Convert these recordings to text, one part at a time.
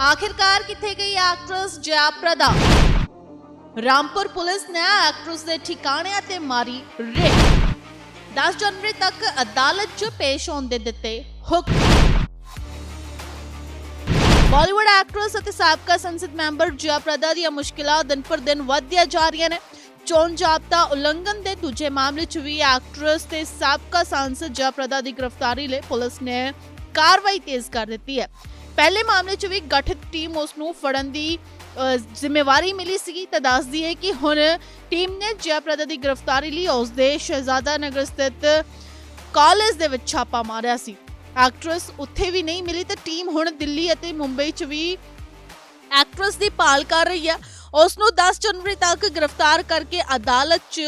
ਆਖਿਰਕਾਰ ਕਿੱਥੇ ਗਈ ਐਕਟਰੈਸ ਜਯਪ੍ਰਦਾ ਰਾਮਪੁਰ ਪੁਲਿਸ ਨੇ ਐਕਟਰੈਸ ਦੇ ਠਿਕਾਣਿਆਂ ਤੇ ਮਾਰੀ ਰੇਡ 10 ਜਨਵਰੀ ਤੱਕ ਅਦਾਲਤ 'ਚ ਪੇਸ਼ ਹੋਣ ਦੇ ਦਿੱਤੇ ਹੁਕਮ ਬਾਲੀਵੁੱਡ ਐਕਟਰੈਸ ਅਤੇ ਸਾਬਕਾ ਸੰਸਦ ਮੈਂਬਰ ਜਯਪ੍ਰਦਾ ਦੀਆਂ ਮੁਸ਼ਕਿਲਾਂ ਦਿਨ ਪਰ ਦਿਨ ਵਧਦੀਆਂ ਜਾ ਰਹੀਆਂ ਨੇ ਚੋਣ ਜਾਬਤਾ ਉਲੰਘਣ ਦੇ ਦੂਜੇ ਮਾਮਲੇ 'ਚ ਵੀ ਐਕਟਰੈਸ ਤੇ ਸਾਬਕਾ ਸੰਸਦ ਜਯਪ੍ਰਦਾ ਦੀ ਗ੍ਰਿਫਤਾਰੀ ਲਈ ਪੁਲਿਸ ਨੇ ਕਾਰਵਾਈ ਤੇਜ਼ ਕਰ ਦਿੱਤੀ ਹੈ ਪਹਿਲੇ ਮਾਮਲੇ 'ਚ ਵੀ ਗਠਿਤ ਟੀਮ ਉਸ ਨੂੰ ਫੜਨ ਦੀ ਜ਼ਿੰਮੇਵਾਰੀ ਮਿਲੀ ਸੀ ਤਾਂ ਦੱਸਦੀ ਹੈ ਕਿ ਹੁਣ ਟੀਮ ਨੇ ਜਯਪ੍ਰਦਾ ਦੀ ਗ੍ਰਿਫਤਾਰੀ ਲਈ ਉਸ ਦੇ ਸ਼ਹਿਜ਼ਾਦਾ ਨਗਰ ਸਥਿਤ ਕਾਲਜ ਦੇ ਵਿੱਚ ਛਾਪਾ ਮਾਰਿਆ ਸੀ। ਐਕਟਰੈਸ ਉੱਥੇ ਵੀ ਨਹੀਂ ਮਿਲੀ ਤੇ ਟੀਮ ਹੁਣ ਦਿੱਲੀ ਅਤੇ ਮੁੰਬਈ 'ਚ ਵੀ ਐਕਟਰੈਸ ਦੀ ਭਾਲ ਕਰ ਰਹੀ ਹੈ ਉਸ ਨੂੰ 10 ਜਨਵਰੀ ਤੱਕ ਗ੍ਰਿਫਤਾਰ ਕਰਕੇ ਅਦਾਲਤ 'ਚ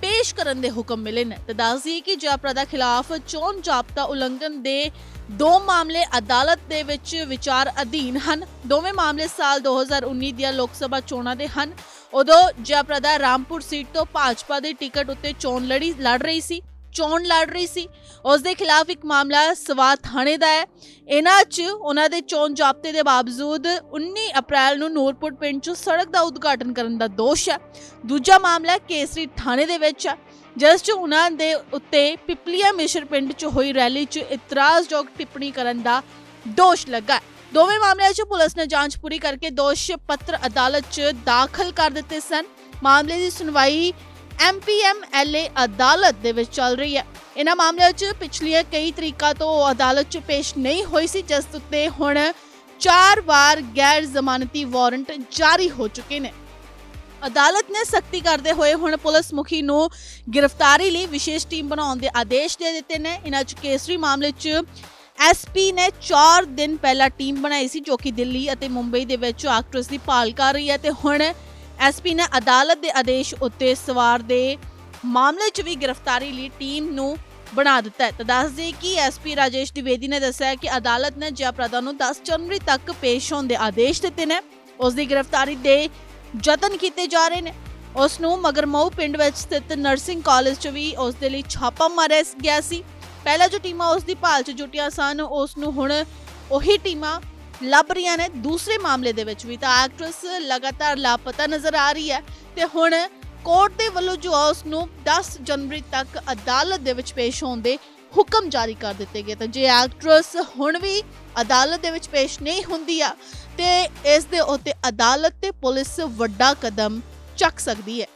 ਪੇਸ਼ ਕਰਨ ਦੇ ਹੁਕਮ ਮਿਲੇ ਨੇ। ਤੇ ਦੱਸਦੀ ਕਿ ਜਯਪ੍ਰਦਾ ਖਿਲਾਫ ਚੋਣ ਜਾਬਤਾ ਉਲੰਘਣ ਦੇ ਦੋ ਮਾਮਲੇ ਅਦਾਲਤ ਦੇ ਵਿੱਚ ਵਿਚਾਰ ਅਧੀਨ ਹਨ। ਦੋਵੇਂ ਮਾਮਲੇ ਸਾਲ 2019 ਦੀਆਂ ਲੋਕ ਸਭਾ ਚੋਣਾਂ ਦੇ ਹਨ। ਉਦੋਂ ਜਯਪ੍ਰਦਾ ਰਾਮਪੁਰ ਸੀਟ ਤੋਂ ਭਾਜਪਾ ਦੀ ਟਿਕਟ ਉੱਤੇ ਚੋਣ ਲੜੀ ਲੜ ਰਹੀ ਸੀ। ਚੋਣ ਲੜ ਰਹੀ ਸੀ। ਉਸ ਦੇ ਖਿਲਾਫ ਇੱਕ ਮਾਮਲਾ ਸਵਾ ਥਾਣੇ ਦਾ ਹੈ। ਇਹਨਾਂ 'ਚ ਉਹਨਾਂ ਦੇ ਚੋਣ ਜਾਬਤੇ ਦੇ ਬਾਵਜੂਦ 19 ਅਪ੍ਰੈਲ ਨੂੰ ਨੂਰਪੁਰ ਪਿੰਡ 'ਚ ਸੜਕ ਦਾ ਉਦਘਾਟਨ ਕਰਨ ਦਾ ਦੋਸ਼ ਹੈ। ਦੂਜਾ ਮਾਮਲਾ ਕੇਸਰੀ ਥਾਣੇ ਦੇ ਵਿੱਚ ਹੈ, ਜਿਸ 'ਚ ਉਹਨਾਂ ਦੇ ਉੱਤੇ ਪਿਪਲੀਆ ਮਿਸ਼ਰ ਪਿੰਡ 'ਚ ਹੋਈ ਰੈਲੀ 'ਚ ਇਤਰਾਜ਼ਯੋਗ ਟਿੱਪਣੀ ਕਰਨ ਦਾ ਦੋਸ਼ ਲੱਗਾ ਹੈ। ਦੋਵੇਂ ਮਾਮਲਿਆਂ 'ਚ ਪੁਲਿਸ ਨੇ ਜਾਂਚ ਪੂਰੀ ਕਰਕੇ ਦੋਸ਼ ਪੱਤਰ ਅਦਾਲਤ 'ਚ ਦਾਖਲ ਕਰ ਦਿੱਤੇ ਸਨ। ਮਾਮਲੇ ਦੀ ਸੁਣਵਾਈ ਐਮਪੀਐਮਐਲਏ ਅਦਾਲਤ ਦੇ ਵਿੱਚ ਚੱਲ ਰਹੀ ਹੈ। ਇਹਨਾਂ ਮਾਮਲਿਆਂ 'ਚ ਪਿਛਲੀਆਂ ਕਈ ਤਰੀਕਾਂ ਤੋਂ ਅਦਾਲਤ 'ਚ ਪੇਸ਼ ਨਹੀਂ ਹੋਈ ਸੀ, ਜਿਸ ਉੱਤੇ ਹੁਣ ਚਾਰ ਵਾਰ ਗੈਰ ਜ਼ਮਾਨਤੀ ਵਾਰੰਟ ਜਾਰੀ ਹੋ ਚੁੱਕੇ ਨੇ। ਅਦਾਲਤ ਨੇ ਸਖਤੀ ਕਰਦੇ ਹੋਏ ਹੁਣ ਪੁਲਿਸ ਮੁਖੀ ਨੂੰ ਗ੍ਰਿਫਤਾਰੀ ਲਈ ਵਿਸ਼ੇਸ਼ ਟੀਮ ਬਣਾਉਣ ਦੇ ਆਦੇਸ਼ ਦੇ ਦਿੱਤੇ ਨੇ। ਇਹਨਾਂ 'ਚ ਕੇਸਰੀ ਮਾਮਲੇ 'ਚ ਐਸਪੀ ਨੇ 4 ਦਿਨ ਪਹਿਲਾਂ ਟੀਮ ਬਣਾਈ ਸੀ, ਜੋ ਕਿ ਦਿੱਲੀ ਅਤੇ ਮੁੰਬਈ ਦੇ ਵਿੱਚ ਐਕਟਰੈਸ ਦੀ ਭਾਲ ਕਰ ਰਹੀ ਹੈ ਤੇ ਹੁਣ ਐਸਪੀ ਨੇ ਅਦਾਲਤ ਦੇ ਆਦੇਸ਼ ਉੱਤੇ ਸਵਾਰ ਦੇ ਮਾਮਲੇ 'ਚ ਵੀ ਗ੍ਰਿਫਤਾਰੀ ਲਈ ਟੀਮ ਨੂੰ ਬਣਾ ਦਿੱਤਾ ਹੈ। ਤਾਂ ਦੱਸ ਦਈਏ ਕਿ ਐਸਪੀ ਰਾਜੇਸ਼ ਦਿਵੇਦੀ ਨੇ ਦੱਸਿਆ ਕਿ ਅਦਾਲਤ ਨੇ ਜਯਪ੍ਰਦਾ ਨੂੰ 10 ਜਨਵਰੀ ਤੱਕ ਪੇਸ਼ ਹੋਣ ਦੇ ਆਦੇਸ਼ ਦਿੱਤੇ ਨੇ। ਉਸ ਦੀ ਗ੍ਰਿਫਤਾਰੀ ਦੇ ਯਤਨ ਕੀਤੇ ਜਾ ਰਹੇ ਨੇ। ਉਸ ਨੂੰ ਮਗਰਮਊ ਪਿੰਡ ਵਿੱਚ ਸਥਿਤ ਨਰਸਿੰਗ ਕਾਲਜ 'ਚ ਵੀ ਉਸ ਦੇ ਲਈ ਛਾਪਾ ਮਾਰਿਆ ਗਿਆ ਸੀ। ਪਹਿਲਾਂ ਜੋ ਟੀਮਾਂ ਉਸ ਦੀ ਭਾਲ 'ਚ ਜੁਟੀਆਂ ਸਨ, ਉਸ ਨੂੰ ਹੁਣ ਉਹੀ ਟੀਮਾਂ ਲੱਭ ਰਹੀਆਂ ਨੇ। ਦੂਸਰੇ ਮਾਮਲੇ ਦੇ ਵਿੱਚ ਵੀ ਤਾਂ ਐਕਟਰੈਸ ਲਗਾਤਾਰ ਲਾਪਤਾ ਨਜ਼ਰ ਆ ਰਹੀ ਹੈ ਤੇ ਹੁਣ ਕੋਰਟ ਦੇ ਵੱਲੋਂ ਜੋ ਆ ਉਸ ਨੂੰ 10 ਜਨਵਰੀ ਤੱਕ ਅਦਾਲਤ ਦੇ ਵਿੱਚ ਪੇਸ਼ ਹੋਣ ਦੇ ਹੁਕਮ ਜਾਰੀ ਕਰ ਦਿੱਤੇ ਗਏ। ਤਾਂ ਜੇ ਐਕਟਰੈਸ ਹੁਣ ਵੀ ਅਦਾਲਤ ਦੇ ਵਿੱਚ ਪੇਸ਼ ਨਹੀਂ ਹੁੰਦੀ ਆ, ਤੇ ਇਸ ਦੇ ਉੱਤੇ ਅਦਾਲਤ ਤੇ ਪੁਲਿਸ ਵੱਡਾ ਕਦਮ ਚੱਕ ਸਕਦੀ ਹੈ।